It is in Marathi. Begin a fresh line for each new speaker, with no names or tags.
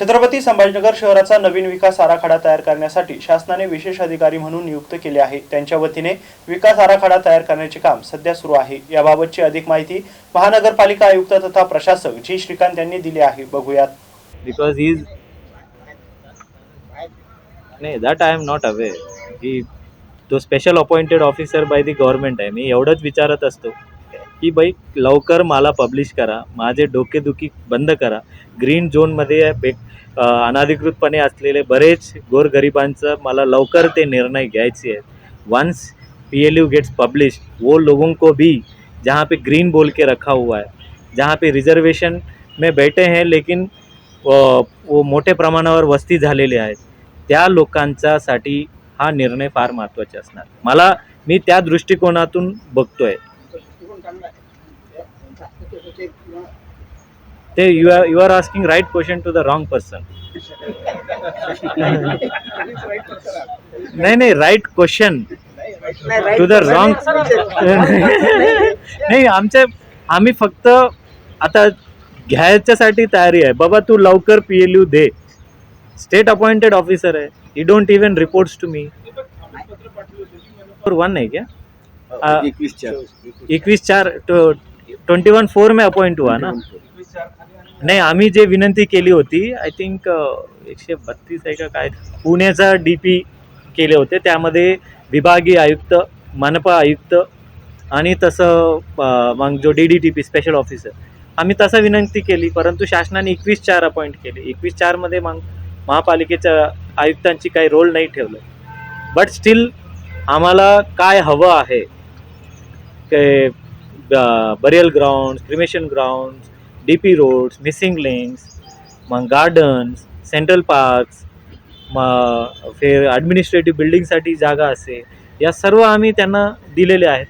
छत्रपती संभाजीनगर शहराचा नवीन विकास आराखडा तयार करण्यासाठी शासनाने विशेष अधिकारी म्हणून नियुक्त केले आहे. त्यांच्या वतीने विकास आराखडा तयार करण्याचे काम सध्या सुरू आहे. याबाबतची अधिक माहिती महानगरपालिका आयुक्त तथा प्रशासक जी. श्रीकांत यांनी दिली आहे. बघूयात.
बिकॉज इज नाही that I am not aware की तो special appointed officer by the government आहे. मी एवढंच विचारत असतो की बाई लवकर मला पब्लिश करा. माझे डोकेदुखी बंद करा. ग्रीन झोनमध्ये अनाधिकृतपणे असलेले बरेच गोरगरिबांचं मला लवकर ते निर्णय घ्यायचे आहेत. Once P L U gets publish वो लोगों को भी जहाँ पे ग्रीन बोल के रखा हुआ है जहाँ पे रिजर्वेशन में बैठे हैं लेकिन वो, वो मोठ्या प्रमाणावर वस्ती झालेली आहेत त्या लोकांच्यासाठी हा निर्णय फार महत्त्वाचे असणार. मला मी त्या दृष्टिकोनातून बघतोय. ते you are you are asking right question to the wrong person नाही नाही right question to the wrong नाही आमच्या आम्ही फक्त आता घ्यायच्यासाठी तयारी आहे. बाबा तू लवकर पी एल यू दे. स्टेट अपॉइंटेड ऑफिसर है he don't even reports to me one है क्या?
एकवीस चार.
ट्वेंटी वन फोर में अपॉइंट हुआ ना? नाही आम्ही जे विनंती केली होती आय थिंक एकशे बत्तीस आहे का काय पुण्याचा डी पी केले होते. त्यामध्ये विभागीय आयुक्त मनपा आयुक्त आणि तसं मग जो D D T P special officer आम्ही तसं विनंती केली परंतु शासनाने एकवीस चार अपॉइंट केले. एकवीस चारमध्ये मग महापालिकेच्या आयुक्तांची काही रोल नाही ठेवलं. बट स्टील आम्हाला काय हवं आहे ते burial ground cremation ground D P roads missing links मग गार्डन्स सेंट्रल पार्क्स मग फे ॲडमिनिस्ट्रेटिव्ह बिल्डिंगसाठी जागा असेल. या सर्व आम्ही त्यांना दिलेले आहेत.